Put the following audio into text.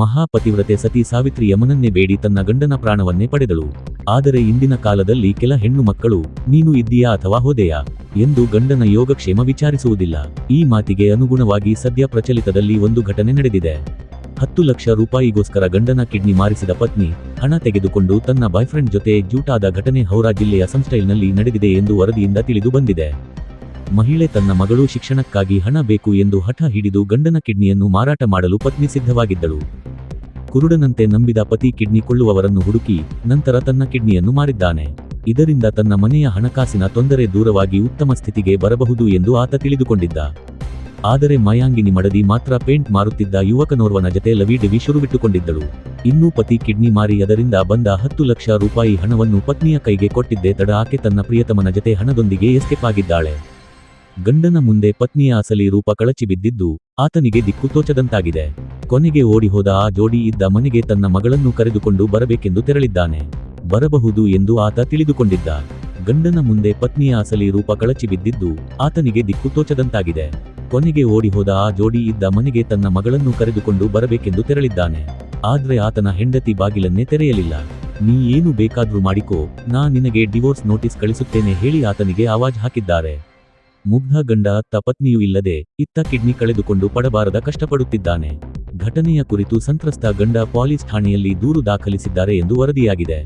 ಮಹಾಪತಿವ್ರತೆ ಸತಿ ಸಾವಿತ್ರಿ ಯಮನನ್ನೇ ಬೇಡಿ ತನ್ನ ಗಂಡನ ಪ್ರಾಣವನ್ನೇ ಪಡೆದಳು. ಆದರೆ ಇಂದಿನ ಕಾಲದಲ್ಲಿ ಕೆಲ ಹೆಣ್ಣು ಮಕ್ಕಳು, ನೀನು ಇದ್ದೀಯಾ ಅಥವಾ ಹೋದೆಯಾ? ಎಂದು ಗಂಡನ ಯೋಗಕ್ಷೇಮ ವಿಚಾರಿಸುವುದಿಲ್ಲ. ಈ ಮಾತಿಗೆ ಅನುಗುಣವಾಗಿ ಸದ್ಯ ಪ್ರಚಲಿತದಲ್ಲಿ ಒಂದು ಘಟನೆ ನಡೆದಿದೆ. ಹತ್ತು ಲಕ್ಷ ರೂಪಾಯಿಗೋಸ್ಕರ ಗಂಡನ ಕಿಡ್ನಿ ಮಾರಿಸಿದ ಪತ್ನಿ, ಹಣ ತೆಗೆದುಕೊಂಡು ತನ್ನ ಬಾಯ್ಫ್ರೆಂಡ್ ಜೊತೆ ಜೂಟಾದ ಘಟನೆ ಹೌರಾ ಜಿಲ್ಲೆಯ ಸಂಸ್ಟೈಲ್ನಲ್ಲಿ ನಡೆದಿದೆ ಎಂದು ವರದಿಯಿಂದ ತಿಳಿದು ಬಂದಿದೆ ಮಹಿಳೆ ತನ್ನ ಮಗಳು ಶಿಕ್ಷಣಕ್ಕಾಗಿ ಹಣ ಬೇಕು ಎಂದು ಹಠ ಹಿಡಿದು ಗಂಡನ ಕಿಡ್ನಿಯನ್ನು ಮಾರಾಟ ಮಾಡಲು ಪತ್ನಿ ಸಿದ್ಧವಾಗಿದ್ದಳು. ಕುರುಡನಂತೆ ನಂಬಿದ ಪತಿ ಕಿಡ್ನಿ ಕೊಳ್ಳುವವರನ್ನು ಹುಡುಕಿ ನಂತರ ತನ್ನ ಕಿಡ್ನಿಯನ್ನು ಮಾರಿದ್ದಾನೆ. ಇದರಿಂದ ತನ್ನ ಮನೆಯ ಹಣಕಾಸಿನ ತೊಂದರೆ ದೂರವಾಗಿ ಉತ್ತಮ ಸ್ಥಿತಿಗೆ ಬರಬಹುದು ಎಂದು ಆತ ತಿಳಿದುಕೊಂಡಿದ್ದ. ಆದರೆ ಮಯಾಂಗಿನಿ ಮಡದಿ ಮಾತ್ರ ಪೇಂಟ್ ಮಾರುತ್ತಿದ್ದ ಯುವಕನೋರ್ವನ ಜತೆ ಲವಿ ಡಿವಿ ಶುರುವಿಟ್ಟುಕೊಂಡಿದ್ದಳು ಇನ್ನೂ ಪತಿ ಕಿಡ್ನಿ ಮಾರಿ ಅದರಿಂದ ಬಂದ ಹತ್ತು ಲಕ್ಷ ರೂಪಾಯಿ ಹಣವನ್ನು ಪತ್ನಿಯ ಕೈಗೆ ಕೊಟ್ಟಿದ್ದೇ ತಡ ಆಕೆ ತನ್ನ ಪ್ರಿಯತಮನ ಜತೆ ಹಣದೊಂದಿಗೆ ಎಸ್ಕೇಪ್ ಆಗಿದ್ದಾಳೆ. ಗಂಡನ ಮುಂದೆ ಪತ್ನಿಯ ಅಸಲಿ ರೂಪ ಕಳಚಿ ಬಿದ್ದಿದ್ದು ಆತನಿಗೆ ದಿಕ್ಕು ತೋಚದಂತಾಗಿದೆ. ಕೊನೆಗೆ ಓಡಿಹೋದ ಆ ಜೋಡಿ ಇದ್ದ ಮನೆಗೆ ತನ್ನ ಮಗಳನ್ನು ಕರೆದುಕೊಂಡು ಬರಬೇಕೆಂದು ತೆರಳಿದ್ದಾನೆ. ಬರಬಹುದು ಎಂದು ಆತ ತಿಳಿದುಕೊಂಡಿದ್ದ. ಗಂಡನ ಮುಂದೆ ಪತ್ನಿಯ ಅಸಲಿ ರೂಪ ಕಳಚಿ ಬಿದ್ದಿದ್ದು ಆತನಿಗೆ ದಿಕ್ಕು ತೋಚದಂತಾಗಿದೆ. ಕೊನೆಗೆ ಓಡಿಹೋದ ಆ ಜೋಡಿ ಇದ್ದ ಮನೆಗೆ ತನ್ನ ಮಗಳನ್ನು ಕರೆದುಕೊಂಡು ಬರಬೇಕೆಂದು ತೆರಳಿದ್ದಾನೆ. ಆದ್ರೆ ಆತನ ಹೆಂಡತಿ ಬಾಗಿಲನ್ನೇ ತೆರೆಯಲಿಲ್ಲ. ನೀ ಏನು ಬೇಕಾದ್ರೂ ಮಾಡಿಕೋ, ನಾ ನಿನಗೆ ಡಿವೋರ್ಸ್ ನೋಟಿಸ್ ಕಳಿಸುತ್ತೇನೆ ಹೇಳಿ ಆತನಿಗೆ ಆವಾಜ್ ಹಾಕಿದ್ದಾರೆ. ಮುಗ್ಧ ಗಂಡ ಅತ್ತ ಪತ್ನಿಯೂ ಇಲ್ಲದೆ ಇತ್ತ ಕಿಡ್ನಿ ಕಳೆದುಕೊಂಡು ಪಡಬಾರದ ಕಷ್ಟಪಡುತ್ತಿದ್ದಾನೆ. ಘಟನೆಯ ಕುರಿತು ಸಂತ್ರಸ್ತ ಗಂಡ ಪೊಲೀಸ್ ಠಾಣೆಯಲ್ಲಿ ದೂರು ದಾಖಲಿಸಿದ್ದಾರೆ ಎಂದು ವರದಿಯಾಗಿದೆ.